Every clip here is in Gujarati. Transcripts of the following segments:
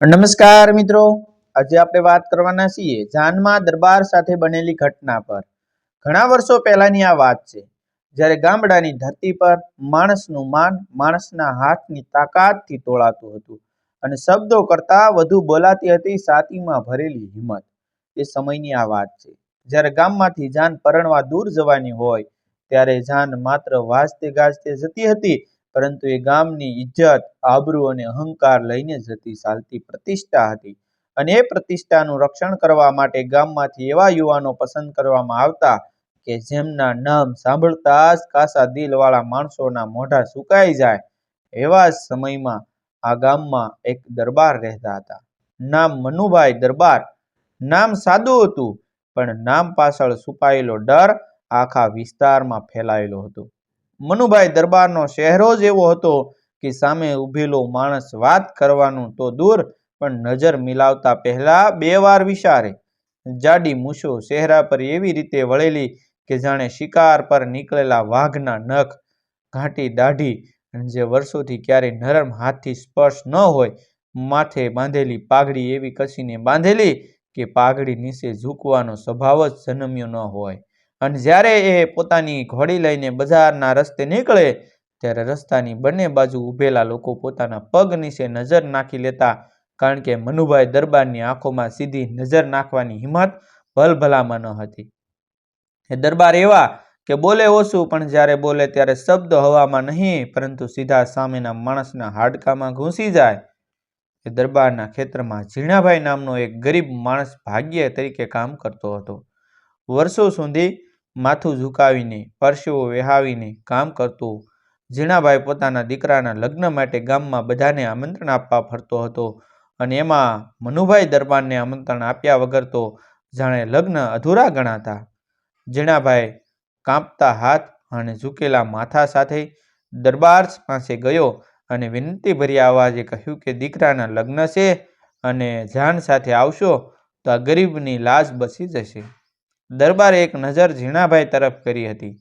નમસ્કાર મિત્રો. આજે આપણે વાત કરવાના છીએ જાનમાં દરબાર સાથે બનેલી ઘટના પર. ઘણા વર્ષો પહેલાની આ વાત છે. જ્યારે ગામડાની ધરતી પર માણસનું માન માણસના હાથની તાકાતથી તોળાતું હતું અને શબ્દો કરતા વધુ બોલાતી હતી સાતીમાં ભરેલી હિંમત. એ સમયની આ વાત છે. જ્યારે ગામમાંથી જાન પરણવા દૂર જવાની હોય, ત્યારે જાન માત્ર વાજતે ગાજતે જતી હતી પરંતુ એ ગામની ઇજ્જત, આબરૂ અને અહંકાર લઈને જતી ચાલતી પ્રતિષ્ઠા હતી અને એ પ્રતિષ્ઠાનું રક્ષણ કરવા માટે ગામમાંથી એવા યુવાનો પસંદ કરવામાં આવતા કે જેમના નામ સાંભળતા જ કાસા દિલવાળા માણસોના મોઢા સુકાઈ જાય એવા જ સમયમાં આ ગામમાં એક દરબાર રહેતા હતા. નામ મનુભાઈ દરબાર, નામ સાદું હતું, પણ નામ પાછળ છુપાયેલો ડર આખા વિસ્તારમાં ફેલાયેલો હતો. મનુભાઈ દરબારનો ચહેરો જ એવો હતો કે સામે ઊભેલો માણસ વાત કરવાનું તો દૂર, પણ નજર મિલાવતા પહેલા બે વાર વિચારે. જાડી મૂછો ચહેરા પર એવી રીતે વળેલી કે જાણે શિકાર પર નીકળેલા વાઘના નખ, ઘાટી દાઢી જે વર્ષોથી ક્યારેય નરમ હાથથી સ્પર્શ ન હોય, માથે બાંધેલી પાઘડી એવી કસીને બાંધેલી કે પાઘડી નીચે ઝૂકવાનો સ્વભાવ જ જન્મ્યો ન હોય. અને જ્યારે એ પોતાની ઘોડી લઈને બજારના રસ્તે નીકળે, ત્યારે રસ્તાની બંને બાજુ ઊભેલા લોકો પોતાના પગ નીચે નજર નાખી લેતા, કારણ કે મનુભાઈ દરબારની આંખોમાં સીધી નજર નાખવાની હિંમત ભલભલામાં ન હતી. એ દરબાર એવા કે બોલે ઓછું, પણ જ્યારે બોલે ત્યારે શબ્દ હવામાં નહીં, પરંતુ સીધા સામેના માણસના હાડકામાં ઘૂસી જાય. એ દરબારના ખેતરમાં ઝીણાભાઈ નામનો એક ગરીબ માણસ ભાગ્ય તરીકે કામ કરતો હતો. વર્ષો સુધી માથું ઝુકાવીને, પરસેવો વહાવીને કામ કરતો. ઝીણાભાઈ પોતાના દીકરાના લગ્ન માટે ગામમાં બધાને આમંત્રણ આપવા ફરતો હતો અને એમાં મનુભાઈ દરબારને આમંત્રણ આપ્યા વગર તો જાણે લગ્ન અધૂરા ગણાતા. ઝીણાભાઈ કાંપતા હાથ અને ઝૂકેલા માથા સાથે દરબાર પાસે ગયો અને વિનંતીભર્યા અવાજે કહ્યું કે, દીકરાના લગ્ન છે અને જાન સાથે આવશો તો આ ગરીબની લાજ બચી જશે. દરબારે એક નજર ઝીણાભાઈ તરફ કરી હતી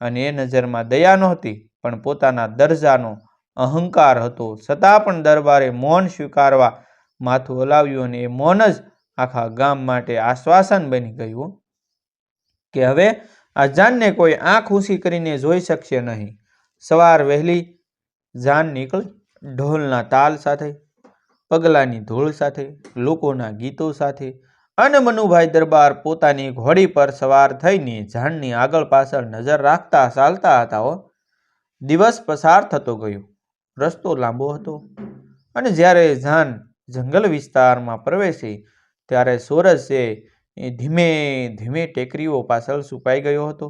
અને એ નજરમાં દયા નહોતી, પણ પોતાના દરજાનો અહંકાર હતો. છતાં પણ દરબારે મૌન સ્વીકારવા માથું હલાવ્યું અને એ મૌન જ આખા ગામ માટે આશ્વાસન બની ગયું કે હવે આ જાનને કોઈ આંખ ઊંચી કરીને જોઈ શકશે નહીં. સવાર વહેલી જાન નીકળી, ઢોલના તાલ સાથે, પગલાની ધૂળ સાથે, લોકોના ગીતો સાથે અને મનુભાઈ દરબાર પોતાની ઘોડી પર સવાર થઈને ઝાડની આગળ પાછળ નજર રાખતા ચાલતા હતા દિવસ પસાર થતો ગયો. રસ્તો લાંબો હતો. અને જ્યારે ઝાન જંગલ વિસ્તારમાં પ્રવેશી, ત્યારે સોરસે ધીમે ધીમે ટેકરીઓ પાછળ સુપાઈ ગયો હતો.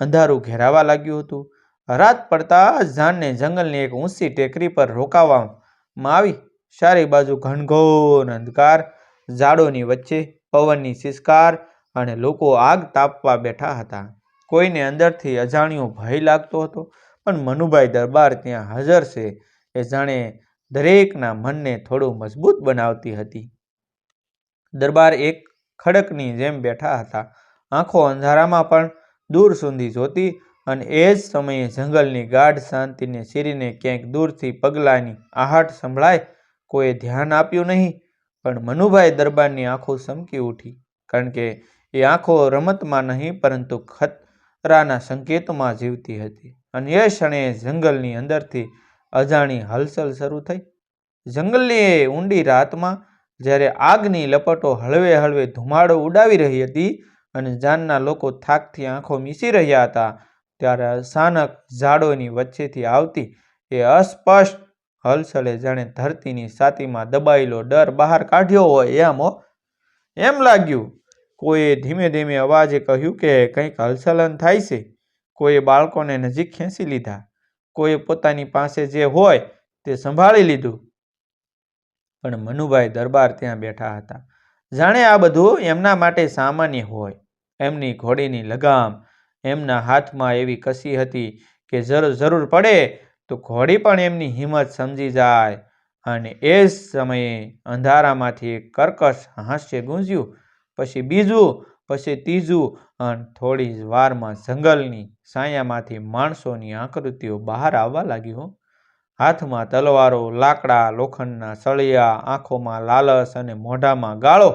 અંધારું ઘેરાવા લાગ્યું હતું. રાત પડતા જ જાનને જંગલની એક ઊંચી ટેકરી પર રોકાવવામાં આવી. ચારે બાજુ ઘનઘોર અંધકાર, ઝાડોની વચ્ચે પવનની સિસકાર અને લોકો આગ તાપવા બેઠા હતા. કોઈને અંદરથી અજાણ્યો ભય લાગતો હતો, પણ મનુભાઈ દરબાર ત્યાં હાજર છે એ જાણે દરેકના મનને થોડું મજબૂત બનાવતી હતી. દરબાર એક ખડકની જેમ બેઠા હતા. આંખો અંધારામાં પણ દૂર સુધી જોતી અને એ જ સમયે જંગલની ગાઢ શાંતિને શીરીને ક્યાંક દૂરથી પગલાંની આહટ સંભળાય, કોઈએ ધ્યાન આપ્યું નહીં પણ મનુભાઈ દરબારની આંખો ચમકી ઉઠી, કારણ કે એ આંખો રમતમાં નહીં, પરંતુ ખતરાના સંકેતમાં જીવતી હતી. અને એ ક્ષણે જંગલની અંદરથી અજાણી હલચલ શરૂ થઈ. જંગલની ઊંડી રાતમાં જ્યારે આગની લપટો હળવે હળવે ધુમાડો ઉડાવી રહી હતી અને જાનના લોકો થાકથી આંખો મીસી રહ્યા હતા, ત્યારે અચાનક ઝાડોની વચ્ચેથી આવતી એ અસ્પષ્ટ હલચલે જાણે ધરતીની છાતીમાં દબાયેલો ડર બહાર કાઢ્યો હોય એમ એમ લાગ્યું. કોઈએ ધીમે ધીમે અવાજે કહ્યું કે કંઈક હલચલન થાય છે. કોઈએ બાળકોને નજીક ખેંચી લીધા. કોઈએ પોતાની પાસે જે હોય તે સંભાળી લીધું. પણ મનુભાઈ દરબાર ત્યાં બેઠા હતા. જાણે આ બધું એમના માટે સામાન્ય હોય. એમની ઘોડીની લગામ, એમના હાથમાં એવી કસી હતી કે જરૂર જરૂર પડે તો ઘોડી પણ એમની હિંમત સમજી જાય અને એ જ સમયે અંધારામાંથી કર્કશ હાસ્ય ગુંજ્યું. પછી બીજું, પછી ત્રીજું અને થોડી જ વારમાં જંગલની સાયામાંથી માણસોની આકૃતિઓ બહાર આવવા લાગ્યું હાથમાં તલવારો, લાકડા, લોખંડના સળિયા, આંખોમાં લાલસ અને મોઢામાં ગાળો.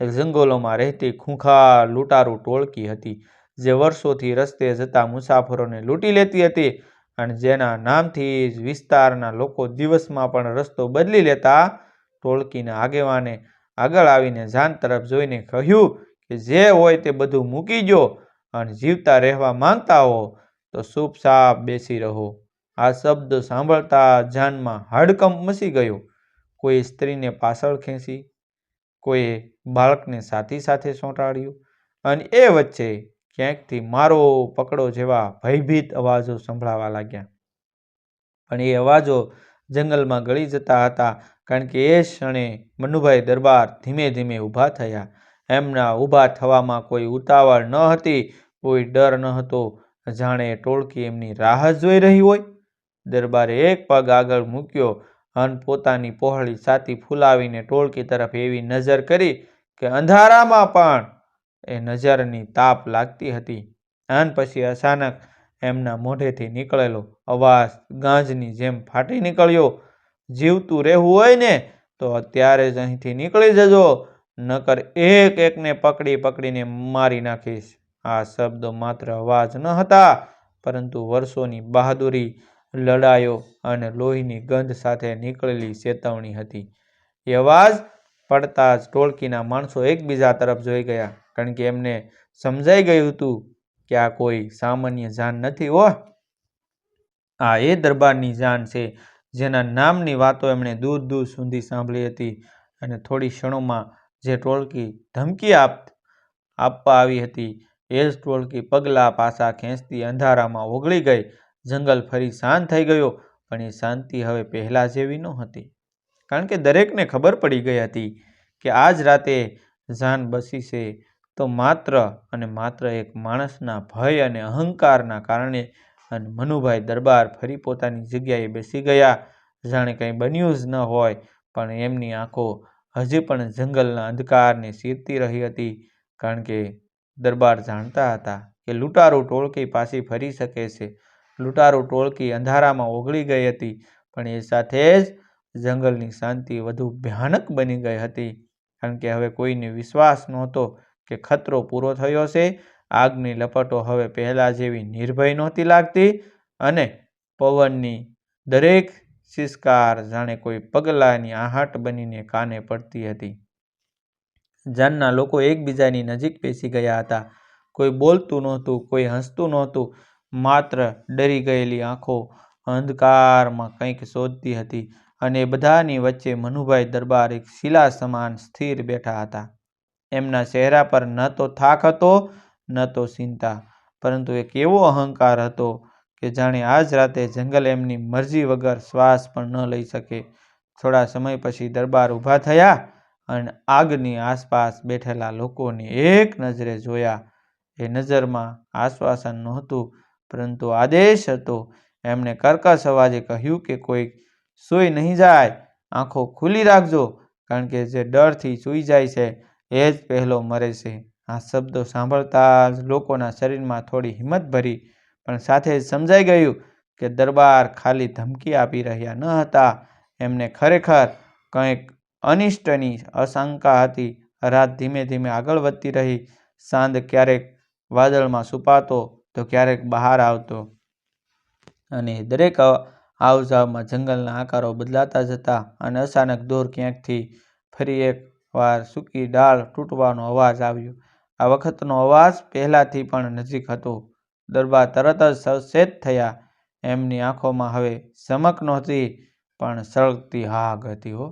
જંગલોમાં રહેતી ખૂંખાર લૂંટારૂ ટોળકી હતી, જે વર્ષોથી રસ્તે જતા મુસાફરોને લૂંટી લેતી હતી અને જેના નામથી જ વિસ્તારના લોકો દિવસમાં પણ રસ્તો બદલી લેતા ટોળકીના આગેવાને આગળ આવીને જાન તરફ જોઈને કહ્યું કે જે હોય તે બધું મૂકી જો અને જીવતા રહેવા માંગતા હો તો ચૂપચાપ બેસી રહો. આ શબ્દ સાંભળતા જાનમાં હાડકંપ મસી ગયો. કોઈ સ્ત્રીને પાછળ ખેંચી કોઈએ બાળકને સાથી સાથે ચોંટાડ્યું અને એ વચ્ચે ક્યાંકથી મારો પકડો જેવા ભયભીત અવાજો સંભળાવા લાગ્યા. પણ એ અવાજો જંગલમાં ગળી જતા હતા કારણ કે એ ક્ષણે મનુભાઈ દરબાર ધીમે ધીમે ઊભા થયા. એમના ઊભા થવામાં કોઈ ઉતાવળ ન હતી, કોઈ ડર ન હતો. જાણે ટોળકી એમની રાહ જોઈ રહી હોય. દરબારે એક પગ આગળ મૂક્યો અને પોતાની પહોળી છાતી ફૂલાવીને ટોળકી તરફ એવી નજર કરી કે, અંધારામાં પણ એ નજરની તાપ લાગતી હતી. આન પછી અચાનક એમના મોઢેથી નીકળેલો અવાજ ગાંજની જેમ ફાટી નીકળ્યો. જીવતું રહેવું હોય ને, તો અત્યારે જ અહીંથી નીકળી જજો, નકર એક એકને પકડી પકડીને મારી નાખીશ. આ શબ્દો માત્ર અવાજ ન હતા, પરંતુ વર્ષોની બહાદુરી, લડાયો અને લોહીની ગંધ સાથે નીકળેલી ચેતવણી હતી. એ અવાજ પડતા જ ટોળકીના માણસો એકબીજા તરફ જોઈ ગયા. કારણ કે એમને સમજાઈ ગયું હતું કે આ કોઈ સામાન્ય જાન નથી હો. આ એ દરબારની જાન છે, જેના નામની વાતો એમણે દૂર દૂર સુધી સાંભળી હતી અને થોડી ક્ષણોમાં જે ટોળકી ધમકી આપ, આપવા આવી હતી, એ જ ટોળકી પગલાં પાછા ખેંચતી અંધારામાં ઓગળી ગઈ. જંગલ ફરી શાંત થઈ ગયો, પણ એ શાંતિ હવે પહેલાં જેવી નહોતી. કારણ કે દરેકને ખબર પડી ગઈ હતી કે આજ રાતે જાન બસી છે તો માત્ર અને માત્ર એક માણસના ભય અને અહંકારના કારણે અને મનુભાઈ દરબાર ફરી પોતાની જગ્યાએ બેસી ગયા. જાણે કંઈ બન્યું જ ન હોય, પણ એમની આંખો હજી પણ જંગલના અંધકારને સીરતી રહી હતી. કારણ કે દરબાર જાણતા હતા કે લૂંટારો ટોળકી પાછી ફરી શકે છે. લૂંટારો ટોળકી અંધારામાં ઓગળી ગઈ હતી, પણ એ સાથે જ જંગલની શાંતિ વધુ ભયાનક બની ગઈ હતી. કારણ કે હવે કોઈને વિશ્વાસ નહોતો કે ખતરો પૂરો થયો છે આગની લપટો હવે પહેલાં જેવી નિર્ભય નહોતી લાગતી અને પવનની દરેક શિષ્કાર જાણે કોઈ પગલાંની આહાટ બનીને કાને પડતી હતી. જાનના લોકો એકબીજાની નજીક બેસી ગયા હતા. કોઈ બોલતું નહોતું, કોઈ હસતું નહોતું. માત્ર ડરી ગયેલી આંખો અંધકારમાં કંઈક શોધતી હતી. અને બધાની વચ્ચે મનુભાઈ દરબાર એક શિલા સમાન સ્થિર બેઠા હતા. એમના ચહેરા પર ન તો થાક હતો, ન તો ચિંતા, પરંતુ એક એવો અહંકાર હતો કે જાણે આજ રાતે જંગલ એમની મરજી વગર શ્વાસ પણ ન લઈ શકે. થોડા સમય પછી દરબાર ઊભા થયા અને આગની આસપાસ બેઠેલા લોકોને એક નજરે જોયા. એ નજરમાં આશ્વાસન નહોતું, પરંતુ આદેશ હતો. એમણે કર્કશ અવાજે કહ્યું કે કોઈ સૂઈ નહીં જાય. આંખો ખુલ્લી રાખજો, કારણ કે જે ડરથી સૂઈ જાય છે, એ જ પહેલો મરે છે. આ શબ્દો સાંભળતા જ લોકોના શરીરમાં થોડી હિંમત ભરી, પણ સાથે જ સમજાઈ ગયું કે દરબાર ખાલી ધમકી આપી રહ્યા ન હતા. એમને ખરેખર કંઈક અનિષ્ટની આશંકા હતી. રાત ધીમે ધીમે આગળ વધતી રહી. સાંજ ક્યારેક વાદળમાં છુપાતો તો ક્યારેક બહાર આવતો. અને દરેક આવજાવમાં જંગલના આકારો બદલાતા જતા અને અચાનક દૂર ક્યાંકથી ફરી એક વાર સૂકી ડાળ તૂટવાનો અવાજ આવ્યો. આ વખતનો અવાજ પહેલાંથી પણ નજીક હતો. દરબાર તરત જ સચેત થયા. એમની આંખોમાં હવે ચમક નહોતી, પણ સળગતી હાગ હતી હો.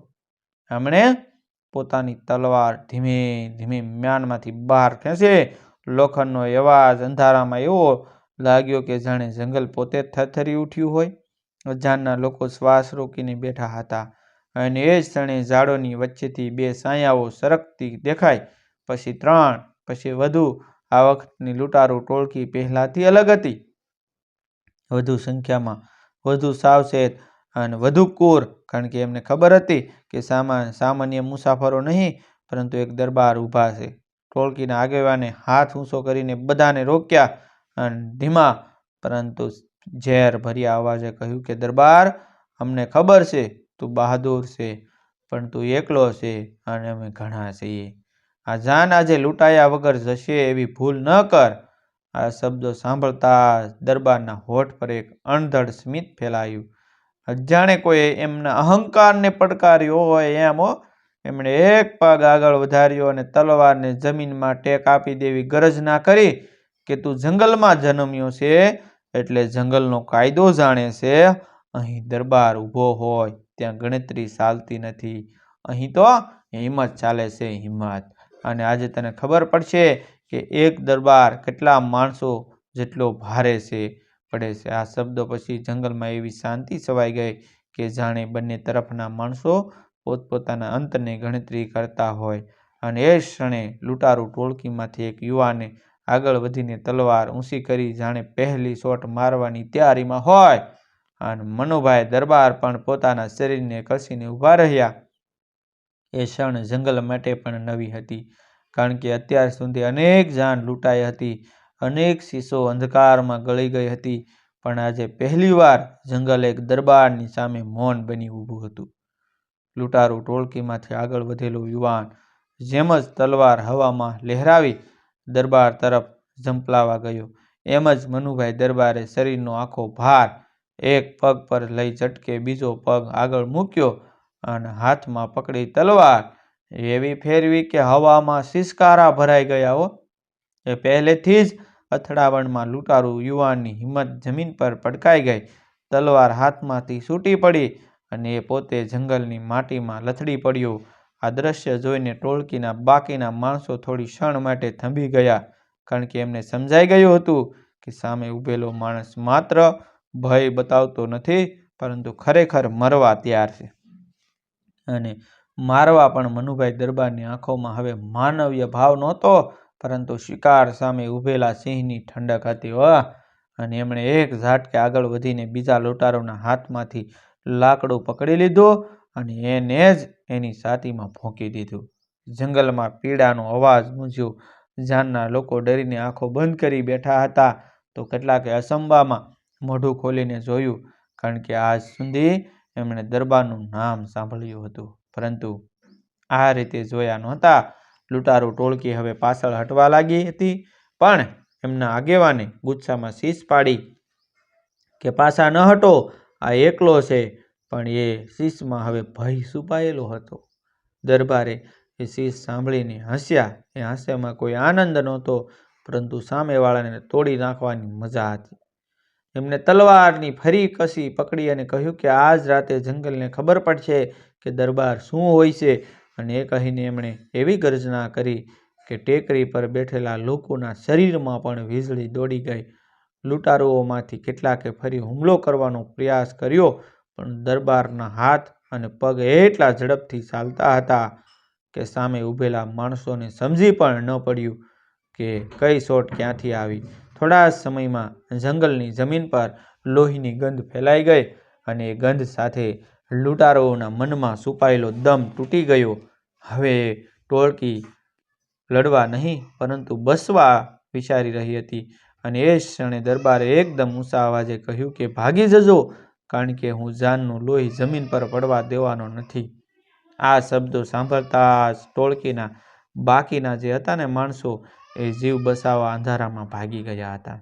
એમણે પોતાની તલવાર ધીમે ધીમે મ્યાનમાંથી બહાર ખેંચે લોખંડનો અવાજ અંધારામાં એવો લાગ્યો કે જાણે જંગલ પોતે થરથરી ઉઠ્યું હોય. અજાણના લોકો શ્વાસ રોકીને બેઠા હતા અને એ જ ક્ષણે ઝાડોની વચ્ચેથી બે સાયાઓ સરકતી દેખાય. પછી ત્રણ, પછી વધુ. આ વખતની લૂંટારૂ ટોળકી પહેલાંથી અલગ હતી. વધુ સંખ્યામાં, વધુ સાવચેત અને વધુ કોર, કારણ કે એમને ખબર હતી કે સામાન સામાન્ય મુસાફરો નહીં, પરંતુ એક દરબાર ઊભા છે. ટોળકીના આગેવાને હાથ ઊંચો કરીને બધાને રોક્યા અને ધીમા, પરંતુ ઝેર ભર્યા અવાજે કહ્યું કે, દરબાર, અમને ખબર છે, તું બહાદુર છે, પણ તું એકલો છે અને અમે ઘણા છીએ. આ જાન આજે લૂંટાયા વગર જશે એવી ભૂલ ન કર. આ શબ્દો સાંભળતા દરબારના હોઠ પર એક અણધડ સ્મિત ફેલાયું. અજાણે કોઈએ એમના અહંકારને પડકાર્યો હોય એમ એમણે એક પગ આગળ વધાર્યો અને તલવારને જમીનમાં ટેક આપી દેવી ગરજ ના કરી કે, તું જંગલમાં જન્મ્યો છે એટલે જંગલનો કાયદો જાણે છે, અહીં દરબાર ઊભો હોય, ત્યાં ગણતરી ચાલતી નથી. અહીં તો હિંમત ચાલે છે હિંમત. અને આજે તને ખબર પડશે કે એક દરબાર કેટલા માણસો જેટલો ભારે છે, પડે છે. આ શબ્દો પછી જંગલમાં એવી શાંતિ છવાઈ ગઈ કે જાણે બંને તરફના માણસો પોતપોતાના અંતને ગણતરી કરતા હોય. અને એ ક્ષણે લૂંટારૂ ટોળકીમાંથી એક યુવાને આગળ વધીને તલવાર ઊંચી કરી જાણે પહેલી શોટ મારવાની તૈયારીમાં હોય. અને મનુભાઈ દરબાર પણ પોતાના શરીરને કસીને ઊભા રહ્યા. એ ક્ષણ જંગલ માટે પણ નવી હતી. કારણ કે અત્યાર સુધી અનેક જાન લૂંટાઈ હતી. અનેક શીશો અંધકારમાં ગળી ગઈ હતી. પણ આજે પહેલીવાર જંગલ એક દરબારની સામે મૌન બની ઊભું હતું. લૂંટારૂ ટોળકીમાંથી આગળ વધેલો યુવાન, જેમ જ તલવાર હવામાં લહેરાવી દરબાર તરફ ઝંપલાવા ગયો. એમ જ મનુભાઈ દરબારે શરીરનો આખો ભાર એક પગ પર લઈ ઝટકે બીજો પગ આગળ મૂક્યો અને હાથમાં પકડી તલવાર. એવી ફેરવી કે હવામાં સિસકારા ભરાઈ ગયા હો. એ પહેલેથી જ અથડાવણમાં લૂંટારું યુવાનની હિંમત જમીન પર પડકાઈ ગઈ. તલવાર હાથમાંથી છૂટી પડી અને એ પોતે જંગલની માટીમાં લથડી પડ્યો. આ દ્રશ્ય જોઈને ટોળકીના બાકીના માણસો થોડી ક્ષણ માટે થંભી ગયા, કારણ કે એમને સમજાઈ ગયું હતું કે સામે ઊભેલો માણસ માત્ર ભય બતાવતો નથી, પરંતુ ખરેખર મરવા તૈયાર છે. અને મારવા પણ મનુભાઈ દરબારની આંખોમાં હવે માનવીય ભાવ નહોતો, પરંતુ શિકાર સામે ઊભેલા સિંહની ઠંડક હતી. વાહ! અને એમણે એક ઝાટકે આગળ વધીને બીજા લોટારોના હાથમાંથી લાકડું પકડી લીધું અને એને જ એની છાતીમાં ફોંકી દીધું. જંગલમાં પીડાનો અવાજ ગુંજ્યો જાનના લોકો ડરીને આંખો બંધ કરી બેઠા હતા. તો કેટલાકે અસંબામાં મોઢું ખોલીને જોયું. કારણ કે આજ સુધી એમણે દરબારનું નામ સાંભળ્યું હતું. પરંતુ આ રીતે જોયા નહોતા. લૂંટારું ટોળકી હવે પાછળ હટવા લાગી હતી. પણ એમના આગેવાને ગુસ્સામાં શીશ પાડી કે પાછા ન હટો. આ એકલો છે. પણ એ શીશમાં હવે ભય છુપાયેલો હતો. દરબારે એ શીશ સાંભળીને હસ્યા. એ હાસ્યમાં કોઈ આનંદ નહોતો, પરંતુ સામેવાળાને તોડી નાખવાની મજા હતી. એમને તલવારની ફરી કસી પકડી અને કહ્યું કે આજ રાતે જંગલને ખબર પડશે કે દરબાર શું હોય છે, અને એ કહીને એમણે એવી ગર્જના કરી કે ટેકરી પર બેઠેલા લોકોના શરીરમાં પણ વીજળી દોડી ગઈ. લૂંટારુઓમાંથી કેટલાકે ફરી હુમલો કરવાનો પ્રયાસ કર્યો પણ દરબારના હાથ અને પગ એટલા ઝડપથી ચાલતા હતા કે સામે ઊભેલા માણસોને સમજી પણ ન પડ્યું કે કઈ શોટ ક્યાંથી આવી. થોડા સમયમાં જંગલની જમીન પર લોહીની ગંધ ફેલાઈ ગઈ અને એ ગંધ સાથે લૂંટારોઓના મનમાં છુપાયેલો દમ તૂટી ગયો. હવે ટોળકી લડવા નહીં, પરંતુ બસવા વિચારી રહી હતી અને એ ક્ષણે દરબારે એકદમ ઊંચા અવાજે કહ્યું કે, ભાગી જજો કારણ કે હું જાનનું લોહી જમીન પર પડવા દેવાનો નથી. આ શબ્દો સાંભળતા જ ટોળકીના બાકીના જે હતા ને માણસો એ જીવ બસાવવા અંધારામાં ભાગી ગયા હતા.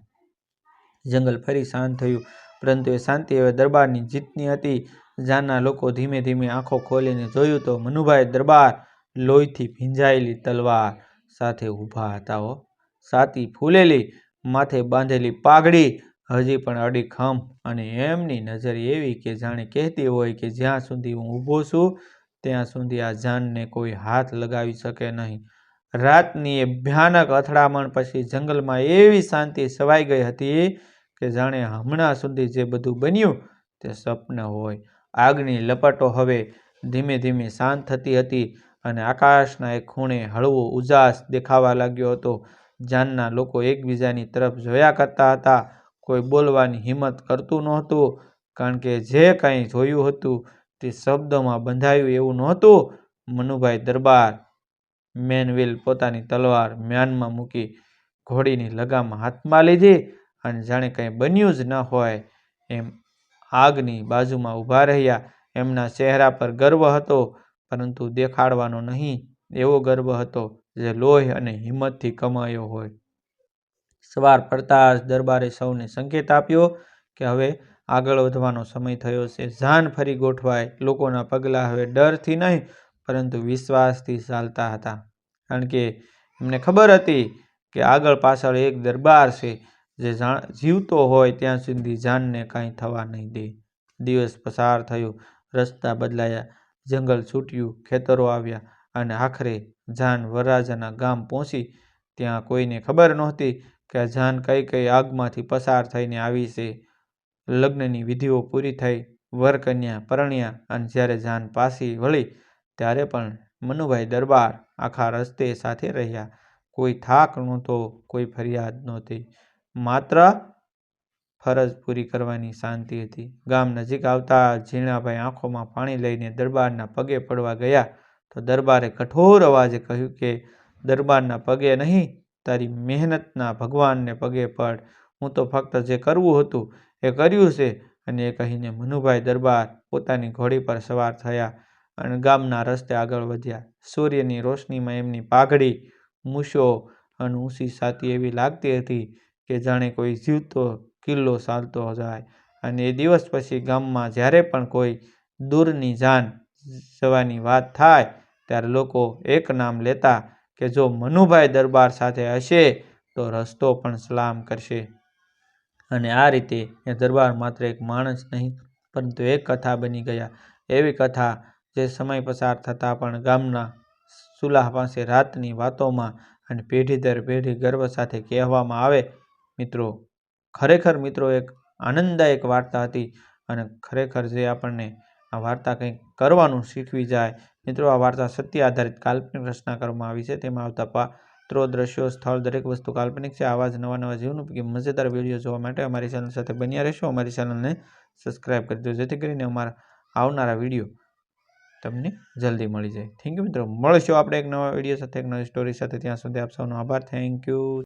જંગલ ફરી શાંત થયું, પરંતુ એ શાંતિ હવે દરબારની જીતની હતી. જાનના લોકો ધીમે ધીમે આંખો ખોલીને જોયું તો મનુભાઈ દરબાર લોહીથી ભીંજાયેલી તલવાર સાથે ઊભા હતા હો. સાતી ફૂલેલી, માથે બાંધેલી પાઘડી હજી પણ અડીખમ અને એમની નજર એવી કે જાણે કહેતી હોય કે જ્યાં સુધી હું ઊભો છું, ત્યાં સુધી આ જાનને કોઈ હાથ લગાવી શકે નહીં. રાતની એ ભયાનક અથડામણ પછી જંગલમાં એવી શાંતિ સવાઈ ગઈ હતી કે જાણે હમણાં સુધી જે બધું બન્યું તે સ્વપ્ન હોય. આગની લપટો હવે ધીમે ધીમે શાંત થતી હતી અને આકાશના એક ખૂણે હળવો ઉજાસ દેખાવા લાગ્યો હતો. જાનના લોકો એકબીજાની તરફ જોયા કરતા હતા. કોઈ બોલવાની હિંમત કરતું નહોતું, કારણ કે જે કાંઈ જોયું હતું તે શબ્દોમાં બંધાયું એવું નહોતું. મનુભાઈ દરબાર, મેનવિલ પોતાની તલવાર મ્યાનમાં મૂકી ઘોડીની લગામ હાથમાં લીધી અને જાણે કંઈ બન્યું જ ન હોય એમ આગની બાજુમાં ઊભા રહ્યા. એમના ચહેરા પર ગર્વ હતો, પરંતુ દેખાડવાનો નહીં, એવો ગર્વ હતો જે લોહી અને હિંમતથી કમાયો હોય. સવાર પડતા દરબારે સૌને સંકેત આપ્યો કે હવે આગળ વધવાનો સમય થયો છે. જાન ફરી ગોઠવાય. લોકોના પગલાં હવે ડરથી નહીં, પરંતુ વિશ્વાસથી ચાલતા હતા. કારણ કે એમને ખબર હતી કે આગળ પાછળ એક દરબાર છે, જે જીવતો હોય ત્યાં સુધી જાનને કાંઈ થવા નહીં દે. દિવસ પસાર થયો. રસ્તા બદલાયા. જંગલ છૂટ્યું. ખેતરો આવ્યા. અને આખરે જાન વરરાજાના ગામ પહોંચી. ત્યાં કોઈને ખબર નહોતી કે આ જાન કઈ કઈ આગમાંથી પસાર થઈને આવી છે. લગ્નની વિધિઓ પૂરી થઈ વર કન્યા પરણ્યા અને જ્યારે જાન પાછી વળી ત્યારે પણ મનુભાઈ દરબાર આખા રસ્તે સાથે રહ્યા. કોઈ થાક નહોતો, કોઈ ફરિયાદ નહોતી. માત્ર ફરજ પૂરી કરવાની શાંતિ હતી. ગામ નજીક આવતા ઝીણાભાઈ આંખોમાં પાણી લઈને દરબારના પગે પડવા ગયા તો દરબારે કઠોર અવાજે કહ્યું કે, દરબારના પગે નહીં તારી મહેનતના ભગવાનને પગે પડ. હું તો ફક્ત જે કરવું હતું એ કર્યું છે અને એ કહીને મનુભાઈ દરબાર પોતાની ઘોડી પર સવાર થયા અને ગામના રસ્તે આગળ વધ્યા. સૂર્યની રોશનીમાં એમની પાઘડી, મૂછો અને ઊંચી સાતી એવી લાગતી હતી કે જાણે કોઈ જીવતો કિલ્લો ચાલતો જાય. અને એ દિવસ પછી ગામમાં જ્યારે પણ કોઈ દૂરની જાન જવાની વાત થાય, ત્યારે લોકો એક નામ લેતા કે જો મનુભાઈ દરબાર સાથે હશે, તો રસ્તો પણ સલામ કરશે. અને આ રીતે એ દરબાર માત્ર એક માણસ નહીં, પરંતુ એક કથા બની ગયા. એવી કથા જે સમય પસાર થતાં પણ ગામના સુલાહ પાસે રાતની વાતોમાં અને પેઢી દર પેઢી ગર્વ સાથે કહેવામાં આવે. મિત્રો, ખરેખર મિત્રો, એક આનંદદાયક વાર્તા હતી અને ખરેખર જે આપણને આ વાર્તા કંઈક કરવાનું શીખવી જાય. મિત્રો, આ વાર્તા સત્ય આધારિત કાલ્પનિક રચના કરવામાં આવી છે. તેમાં આવતા પાત્રો, દ્રશ્યો, સ્થળ, દરેક વસ્તુ કાલ્પનિક છે. આવા જ નવા નવા જીવનઉપયોગી મજેદાર વીડિયો જોવા માટે અમારી ચેનલ સાથે બન્યા રહેશો. અમારી ચેનલને સબસ્ક્રાઈબ કરી દો, જેથી કરીને અમારા આવનારા વીડિયો તમને જલ્દી મળી જાય. થેન્ક યુ મિત્રો. મળશો આપણે એક નવા વીડિયો સાથે, એક નવી સ્ટોરી સાથે. ત્યાં સુધી આપ સૌનો આભાર. Thank you.